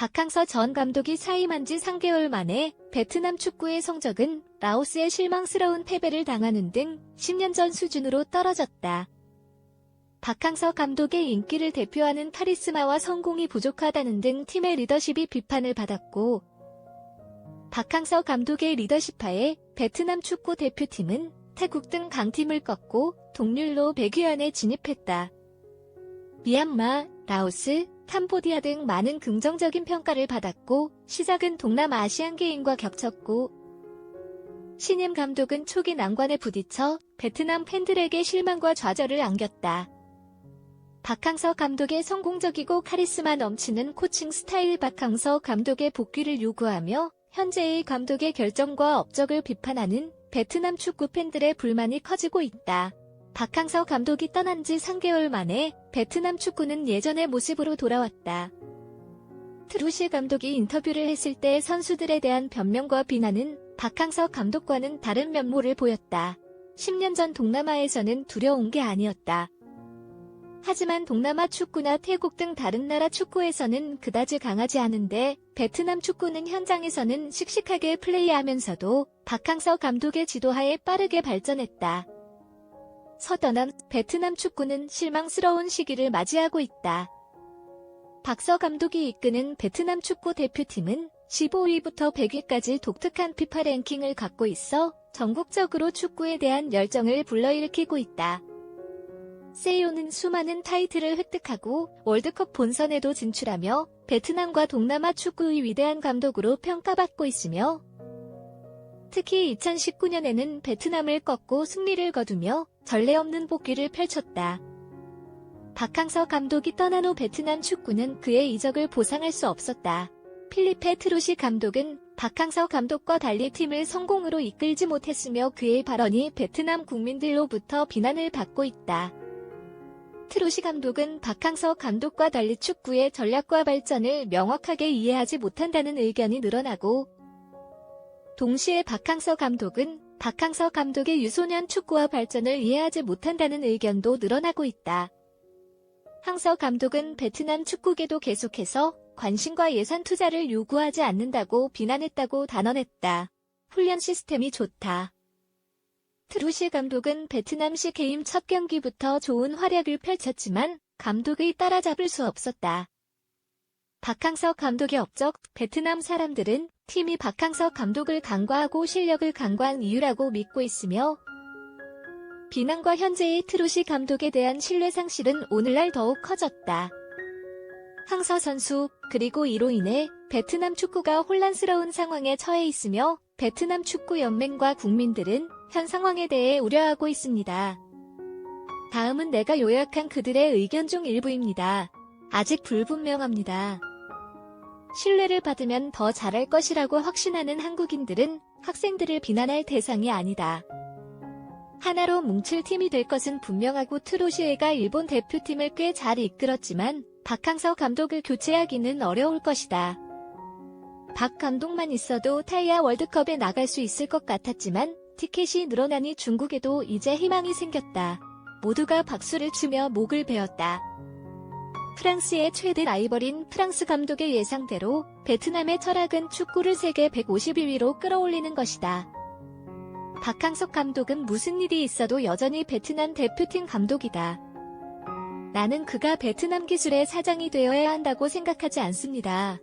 박항서 전 감독이 사임한 지 3개월 만에 베트남 축구의 성적은 라오스의 실망스러운 패배를 당하는 등 10년 전 수준으로 떨어졌다. 박항서 감독의 인기를 대표하는 카리스마와 성공이 부족하다는 등 팀의 리더십이 비판을 받았고 박항서 감독의 리더십하에 베트남 축구 대표팀은 태국 등 강팀을 꺾고 동률로 100위 안에 진입했다. 미얀마, 라오스, 캄보디아 등 많은 긍정적인 평가를 받았고 시작은 동남아시안 게임과 겹쳤고 신임 감독은 초기 난관에 부딪혀 베트남 팬들에게 실망과 좌절을 안겼다. 박항서 감독의 성공적이고 카리스마 넘치는 코칭 스타일 박항서 감독의 복귀를 요구하며 현재의 감독의 결정과 업적을 비판하는 베트남 축구 팬들의 불만이 커지고 있다. 박항서 감독이 떠난 지 3개월 만에 베트남 축구는 예전의 모습으로 돌아왔다. 트루시 감독이 인터뷰를 했을 때 선수들에 대한 변명과 비난은 박항서 감독과는 다른 면모를 보였다. 10년 전 동남아에서는 두려운 게 아니었다. 하지만 동남아 축구나 태국 등 다른 나라 축구에서는 그다지 강하지 않은데 베트남 축구는 현장에서는 씩씩하게 플레이하면서도 박항서 감독의 지도하에 빠르게 발전했다. 서던함 베트남 축구는 실망스러운 시기를 맞이하고 있다. 박서 감독이 이끄는 베트남 축구 대표팀은 15위부터 100위까지 독특한 피파 랭킹을 갖고 있어 전국적으로 축구에 대한 열정을 불러일으키고 있다. 세요는 수많은 타이틀을 획득하고 월드컵 본선에도 진출하며 베트남과 동남아 축구의 위대한 감독으로 평가받고 있으며 특히 2019년에는 베트남을 꺾고 승리를 거두며 전례 없는 복귀를 펼쳤다. 박항서 감독이 떠난 후 베트남 축구는 그의 이적을 보상할 수 없었다. 필리페 트루시 감독은 박항서 감독과 달리 팀을 성공으로 이끌지 못했으며 그의 발언이 베트남 국민들로부터 비난을 받고 있다. 트루시 감독은 박항서 감독과 달리 축구의 전략과 발전을 명확하게 이해하지 못한다는 의견이 늘어나고 동시에 박항서 감독은 박항서 감독의 유소년 축구와 발전을 이해하지 못한다는 의견도 늘어나고 있다. 항서 감독은 베트남 축구계도 계속해서 관심과 예산 투자를 요구하지 않는다고 비난했다고 단언했다. 훈련 시스템이 좋다. 트루시 감독은 베트남시 게임 첫 경기부터 좋은 활약을 펼쳤지만 감독의 따라잡을 수 없었다. 박항서 감독의 업적, 베트남 사람들은 팀이 박항서 감독을 간과하고 실력을 간과한 이유라고 믿고 있으며 비난과 현재의 트루시 감독에 대한 신뢰 상실은 오늘날 더욱 커졌다. 항서 선수, 그리고 이로 인해 베트남 축구가 혼란스러운 상황에 처해 있으며 베트남 축구 연맹과 국민들은 현 상황에 대해 우려하고 있습니다. 다음은 내가 요약한 그들의 의견 중 일부입니다. 아직 불분명합니다. 신뢰를 받으면 더 잘할 것이라고 확신하는 한국인들은 학생들을 비난할 대상이 아니다. 하나로 뭉칠 팀이 될 것은 분명하고 트로시에가 일본 대표팀을 꽤 잘 이끌었지만 박항서 감독을 교체하기는 어려울 것이다. 박 감독만 있어도 타이아 월드컵에 나갈 수 있을 것 같았지만 티켓이 늘어나니 중국에도 이제 희망이 생겼다. 모두가 박수를 치며 목을 베었다. 프랑스의 최대 라이벌인 프랑스 감독의 예상대로 베트남의 철학은 축구를 세계 151위로 끌어올리는 것이다. 박항석 감독은 무슨 일이 있어도 여전히 베트남 대표팀 감독이다. 나는 그가 베트남 기술의 사장이 되어야 한다고 생각하지 않습니다.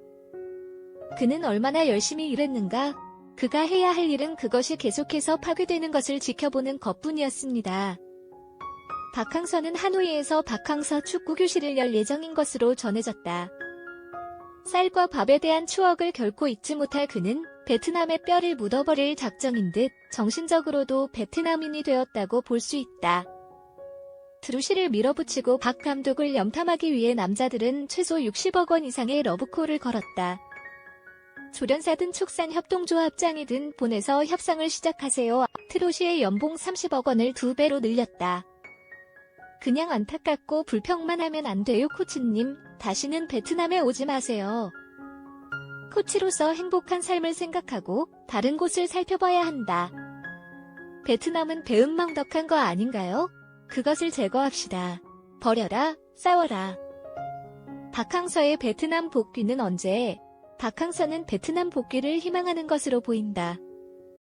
그는 얼마나 열심히 일했는가? 그가 해야 할 일은 그것이 계속해서 파괴되는 것을 지켜보는 것뿐이었습니다. 박항서는 하노이에서 박항서 축구 교실을 열 예정인 것으로 전해졌다. 쌀과 밥에 대한 추억을 결코 잊지 못할 그는 베트남의 뼈를 묻어버릴 작정인 듯 정신적으로도 베트남인이 되었다고 볼 수 있다. 드루시를 밀어붙이고 박 감독을 염탐하기 위해 남자들은 최소 60억 원 이상의 러브콜을 걸었다. 조련사든 축산 협동조합장이든 본에서 협상을 시작하세요. 트로시의 연봉 30억 원을 두 배로 늘렸다. 그냥 안타깝고 불평만 하면 안 돼요, 코치님. 다시는 베트남에 오지 마세요. 코치로서 행복한 삶을 생각하고 다른 곳을 살펴봐야 한다. 베트남은 배은망덕한 거 아닌가요? 그것을 제거합시다. 버려라, 싸워라. 박항서의 베트남 복귀는 언제, 박항서는 베트남 복귀를 희망하는 것으로 보인다.